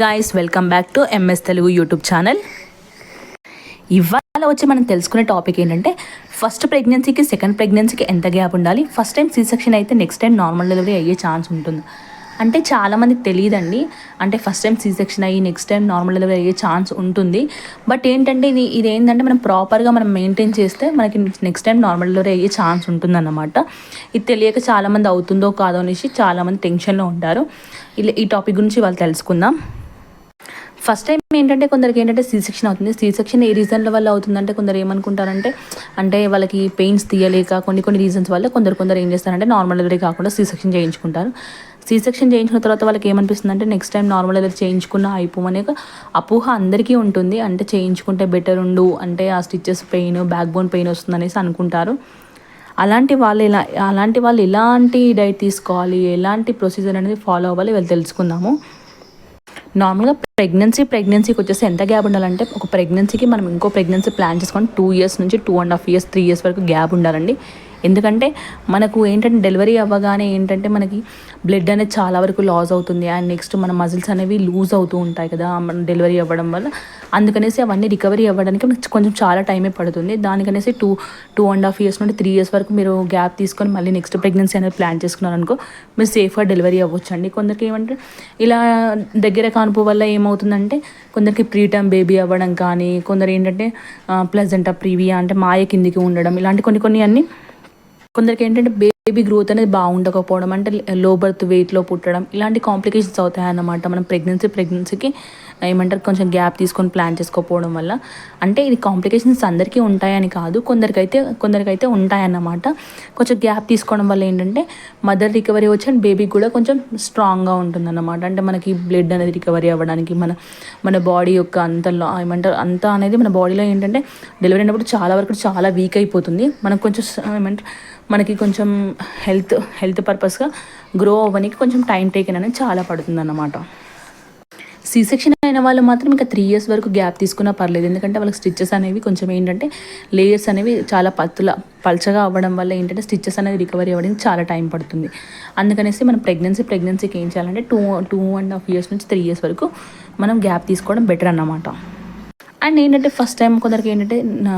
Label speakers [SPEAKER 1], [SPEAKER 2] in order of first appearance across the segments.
[SPEAKER 1] Guys welcome back to MS Telugu YouTube channel ఇవాళ వచ్చి మనం తెలుసుకునే టాపిక్ ఏంటంటే ఫస్ట్ ప్రెగ్నెన్సీకి సెకండ్ ప్రెగ్నెన్సీకి ఎంత గ్యాప్ ఉండాలి? ఫస్ట్ టైం సీ సెక్షన్ అయితే నెక్స్ట్ టైం నార్మల్ డెలివరీ అయ్యే ఛాన్స్ ఉంటుంది. అంటే చాలామందికి తెలియదండి అంటే ఫస్ట్ టైం సీ సెక్షన్ అయ్యి నెక్స్ట్ టైం నార్మల్ డెలివరీ అయ్యే ఛాన్స్ ఉంటుంది. బట్ ఏంటంటే ఇది ఇది ఏంటంటే మనం ప్రాపర్గా మనం మెయింటైన్ చేస్తే మనకి నెక్స్ట్ టైం నార్మల్ డెలివరీ అయ్యే ఛాన్స్ ఉంటుందన్నమాట. ఇది తెలియక చాలామంది అవుతుందో కాదో అనేసి చాలామంది టెన్షన్లో ఉంటారు. ఇలా ఈ టాపిక్ గురించి వాళ్ళు తెలుసుకుందాం. ఫస్ట్ టైం ఏంటంటే కొందరికి ఏంటంటే సీ సెక్షన్ అవుతుంది. సీ సెక్షన్ ఏ రీజన్ల వల్ల అవుతుందంటే కొందరు ఏమనుకుంటారంటే అంటే వాళ్ళకి పెయిన్స్ తీయలేక కొన్ని కొన్ని రీజన్స్ వల్ల కొందరు కొందరు ఏం చేస్తారంటే నార్మల్ డెలివరీ కాకుండా సీ సెక్షన్ చేయించుకుంటారు. సీ సెక్షన్ చేయించిన తర్వాత వాళ్ళకి ఏమనిపిస్తుంది అంటే నెక్స్ట్ టైం నార్మల్ డెలివరీ చేయించుకున్న అయిపోమనే అపోహ అందరికీ ఉంటుంది. అంటే చేయించుకుంటే బెటర్ ఉండు అంటే ఆ stitches pain back bone pain వస్తుంది అనేసి అనుకుంటారు. అలాంటి వాళ్ళు ఎలా అలాంటి వాళ్ళు ఎలాంటి డైట్ తీసుకోవాలి ఎలాంటి ప్రొసీజర్ అనేది ఫాలో అవ్వాలి వీళ్ళు తెలుసుకుందాము. నార్మల్గా ప్రెగ్నెన్సీ ప్రెగ్నెన్సీకి వచ్చేసి ఎంత గ్యాప్ ఉండాలంటే ఒక ప్రెగ్నెన్సీకి మనం ఇంకో ప్రెగ్నెన్సీ ప్లాన్ చేసుకొని టూ ఇయర్స్ నుంచి two and half years three years వరకు గ్యాప్ ఉండాలండి. ఎందుకంటే మనకు ఏంటంటే డెలివరీ అవ్వగానే ఏంటంటే మనకి బ్లడ్ అనేది చాలా వరకు లాస్ అవుతుంది అండ్ నెక్స్ట్ మన మజిల్స్ అనేవి లూజ్ అవుతూ ఉంటాయి కదా మన డెలివరీ అవ్వడం వల్ల. అందుకనేసి అవన్నీ రికవరీ అవ్వడానికి కొంచెం చాలా టైమే పడుతుంది. దానికనేసి two two and half years నుండి త్రీ ఇయర్స్ వరకు మీరు గ్యాప్ తీసుకొని మళ్ళీ నెక్స్ట్ ప్రెగ్నెన్సీ అనేది ప్లాన్ చేసుకున్నారనుకో మీరు సేఫ్గా డెలివరీ అవ్వచ్చు అండి కొందరికి ఏమంటే ఇలా దగ్గర కానుపు వల్ల ఏమవుతుందంటే కొందరికి ప్రీటర్మ్ బేబీ అవ్వడం కానీ కొందరు ఏంటంటే ప్లెజెంట్ ప్రీవియా అంటే మాయ కిందికి ఉండడం ఇలాంటి కొన్ని కొన్ని అన్నీ కొందరికి ఏంటంటే బేబీ గ్రోత్ అనేది బాగుండకపోవడం అంటే లో బర్త్ వెయిట్లో పుట్టడం ఇలాంటి కాంప్లికేషన్స్ అవుతాయి అన్నమాట మనం ప్రెగ్నెన్సీ ప్రెగ్నెన్సీకి ఏమంటారు కొంచెం గ్యాప్ తీసుకొని ప్లాన్ చేసుకోకపోవడం వల్ల. అంటే ఇది కాంప్లికేషన్స్ అందరికీ ఉంటాయని కాదు కొందరికైతే కొందరికైతే ఉంటాయన్నమాట. కొంచెం గ్యాప్ తీసుకోవడం వల్ల ఏంటంటే మదర్ రికవరీ వచ్చి అండ్ బేబీకి కూడా కొంచెం స్ట్రాంగ్గా ఉంటుందన్నమాట. అంటే మనకి బ్లడ్ అనేది రికవరీ అవ్వడానికి మన మన బాడీ యొక్క అంత ఏమంటారు అంత అనేది మన బాడీలో ఏంటంటే డెలివరీ అయినప్పుడు చాలా వరకు చాలా వీక్ అయిపోతుంది. మనం కొంచెం ఏమంటారు మనకి కొంచెం హెల్త్ హెల్త్ పర్పస్గా గ్రో అవ్వడానికి కొంచెం టైం టేకెన్ అనేది చాలా పడుతుంది అన్నమాట సీ సెక్షన్ అయిన వాళ్ళు మాత్రం ఇంకా త్రీ ఇయర్స్ వరకు గ్యాప్ తీసుకున్నా పర్లేదు. ఎందుకంటే వాళ్ళకి స్టిచ్చెస్ అనేవి కొంచెం ఏంటంటే లేయర్స్ అనేవి చాలా పత్తుల పల్చగా అవ్వడం వల్ల ఏంటంటే స్టిచ్చెస్ అనేది రికవరీ అవ్వడానికి చాలా టైం పడుతుంది. అందుకనేసి మనం ప్రెగ్నెన్సీ ప్రెగ్నెన్సీకి ఏం చేయాలంటే two two and half years నుంచి త్రీ ఇయర్స్ వరకు మనం గ్యాప్ తీసుకోవడం బెటర్ అన్నమాట. అండ్ ఏంటంటే ఫస్ట్ టైం కొందరికి ఏంటంటే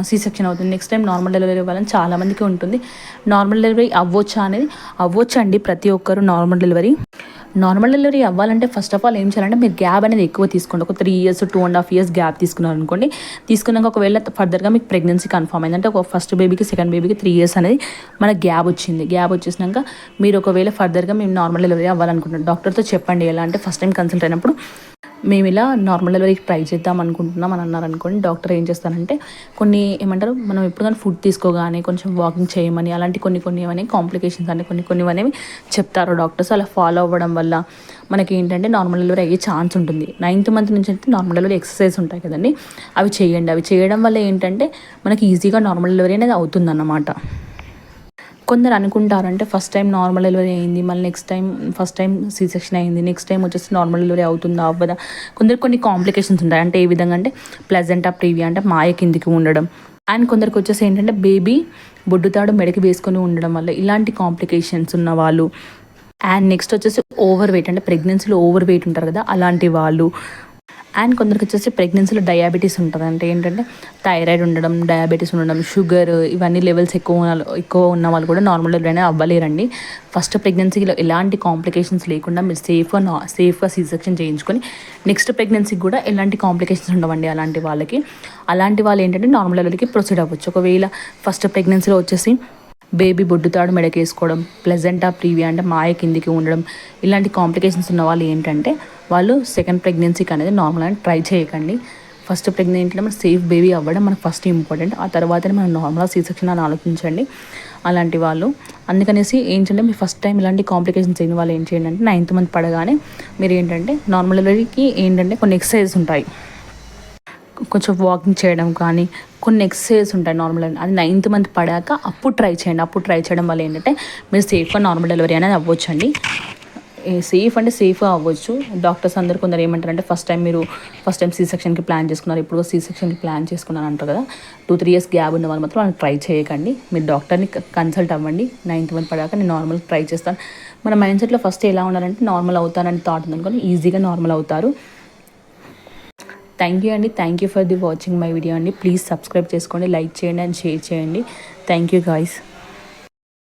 [SPEAKER 1] సీ సెక్షన్ అవుతుంది. నెక్స్ట్ టైం నార్మల్ డెలివరీ ఇవ్వాలని చాలామందికి ఉంటుంది. నార్మల్ డెలివరీ అవ్వచ్చా అనేది అవ్వచ్చు అండి ప్రతి ఒక్కరు నార్మల్ డెలివరీ నార్మల్ డెలివరీ అవ్వాలంటే ఫస్ట్ ఆఫ్ ఆల్ ఏం చేయాలంటే మీరు గ్యాప్ అనేది ఎక్కువ తీసుకోండి. ఒక three years two and half years gap తీసుకున్నారు అనుకోండి తీసుకున్నాక ఒకవేళ ఫర్దర్గా మీకు ప్రెగ్నెన్సీ కన్ఫర్మ్ అయింది. అంటే ఒక ఫస్ట్ బేబీకి సెకండ్ బేబీకి త్రీ ఇయర్స్ అనేది మనకు గ్యాప్ వచ్చింది. గ్యాప్ వచ్చేసినాక మీరు ఒకవేళ ఫర్దర్గా మేము నార్మల్ డెలివరీ అవ్వాలనుకుంటున్నాం డాక్టర్తో చెప్పండి. ఎలా అంటే ఫస్ట్ టైం కన్సల్ట్ అయినప్పుడు మేము ఇలా నార్మల్ డెలివరీకి ట్రై చేద్దాం అనుకుంటున్నాం అని అన్నారు అనుకోండి డాక్టర్ ఏం చేస్తారంటే కొన్ని ఏమంటారు మనం ఎప్పుడు కానీ ఫుడ్ తీసుకోగానే కొంచెం వాకింగ్ చేయమని అలాంటి కొన్ని కొన్ని ఏమని కాంప్లికేషన్స్ అని కొన్ని కొన్ని అనేవి చెప్తారు డాక్టర్స్ అలా ఫాలో అవ్వడం వల్ల మనకి ఏంటంటే నార్మల్ డెలివరీ అయ్యే ఛాన్స్ ఉంటుంది. నైన్త్ మంత్ నుంచి అయితే నార్మల్ డెలివరీ ఎక్సర్సైజ్ ఉంటాయి కదండి అవి చేయండి. అవి చేయడం వల్ల ఏంటంటే మనకి ఈజీగా నార్మల్ డెలివరీ అనేది అవుతుందన్నమాట. కొందరు అనుకుంటారంటే ఫస్ట్ టైం నార్మల్ డెలివరీ అయింది మళ్ళీ next time first time C section అయింది నెక్స్ట్ టైం వచ్చేసి నార్మల్ డెలివరీ అవుతుందా అవ్వదా? కొందరు కొన్ని కాంప్లికేషన్స్ ఉంటాయి. అంటే ఏ విధంగా అంటే ప్లెజెంట్ ఆఫ్ ప్రీవియా అంటే మాయ కిందికి ఉండడం. అండ్ కొందరికి వచ్చేసి ఏంటంటే బేబీ బొడ్డుతాడు మెడకి వేసుకొని ఉండడం వల్ల ఇలాంటి కాంప్లికేషన్స్ ఉన్న వాళ్ళు. అండ్ నెక్స్ట్ వచ్చేసి ఓవర్ వెయిట్ అంటే ప్రెగ్నెన్సీలో ఓవర్ వెయిట్ ఉంటారు కదా అలాంటి వాళ్ళు. అండ్ కొందరికి వచ్చేసి ప్రెగ్నెన్సీలో డయాబెటీస్ ఉంటుంది. అంటే ఏంటంటే థైరాయిడ్ ఉండడం డయాబెటీస్ ఉండడం షుగర్ ఇవన్నీ లెవెల్స్ ఎక్కువ ఎక్కువ ఉన్న వాళ్ళు కూడా నార్మల్ డెలివరీ అవ్వలేరండి. ఫస్ట్ ప్రెగ్నెన్సీలో ఎలాంటి కాంప్లికేషన్స్ లేకుండా మీరు సేఫ్గా నా సేఫ్గా సిసెక్షన్ చేయించుకొని నెక్స్ట్ ప్రెగ్నెన్సీకి కూడా ఎలాంటి కాంప్లికేషన్స్ ఉండవండి అలాంటి వాళ్ళకి. అలాంటి వాళ్ళు ఏంటంటే నార్మల్ డెలివరీకి ప్రొసీడ్ అవ్వచ్చు. ఒకవేళ ఫస్ట్ ప్రెగ్నెన్సీలో వచ్చేసి బేబీ బొడ్డుతాడు మెడకేసుకోవడం ప్లెజెంటా ప్రీవియా అంటే మాయ కిందికి ఉండడం ఇలాంటి కాంప్లికేషన్స్ ఉన్న వాళ్ళు ఏంటంటే వాళ్ళు సెకండ్ ప్రెగ్నెన్సీకి అనేది నార్మల్ అని ట్రై చేయకండి. ఫస్ట్ ప్రెగ్నెంట్లో మన సేఫ్ బేబీ అవ్వడం మనకు ఫస్ట్ ఇంపార్టెంట్ ఆ తర్వాతనే మనం నార్మల్గా సీ సెక్షన్ అని ఆలోచించండి. అలాంటి వాళ్ళు. అందుకనేసి ఏంటంటే మీరు ఫస్ట్ టైం ఇలాంటి కాంప్లికేషన్స్ అయిన వాళ్ళు ఏం చేయండి అంటే నైన్త్ మంత్ పడగానే మీరు ఏంటంటే నార్మల్ ఏంటంటే కొన్ని ఎక్సర్సైజెస్ ఉంటాయి. కొంచెం వాకింగ్ చేయడం కానీ కొన్ని ఎక్సర్సైజ్ ఉంటాయి నార్మల్ అది నైన్త్ మంత్ పడాక అప్పుడు ట్రై చేయండి. అప్పుడు ట్రై చేయడం వల్ల ఏంటంటే మీరు సేఫ్గా నార్మల్ డెలివరీ అనేది అవ్వచ్చు అండి సేఫ్ అంటే సేఫ్గా అవ్వచ్చు. డాక్టర్స్ అందరు కొందరు ఏమంటారంటే ఫస్ట్ టైం మీరు ఫస్ట్ టైం సీ సెక్షన్కి ప్లాన్ చేసుకున్నారు. ఇప్పుడు సీ సెక్షన్కి ప్లాన్ చేసుకున్నారు అంటారు కదా. టూ త్రీ ఇయర్స్ గ్యాప్ ఉన్న వాళ్ళు మాత్రం వాళ్ళు ట్రై చేయకండి. మీరు డాక్టర్ని కన్సల్ట్ అవ్వండి. నైన్త్ మంత్ పడాక నేను నార్మల్ ట్రై చేస్తాను. మన మైండ్ సెట్లో ఫస్ట్ ఎలా ఉండాలంటే నార్మల్ అవుతానని థాట్ ఉంది అనుకోని ఈజీగా నార్మల్ అవుతారు. థ్యాంక్ యూ అండి. Thank you for the watching my video అండి. ప్లీజ్ సబ్స్క్రైబ్ చేసుకోండి లైక్ చేయండి అండ్ షేర్ చేయండి. Thank you guys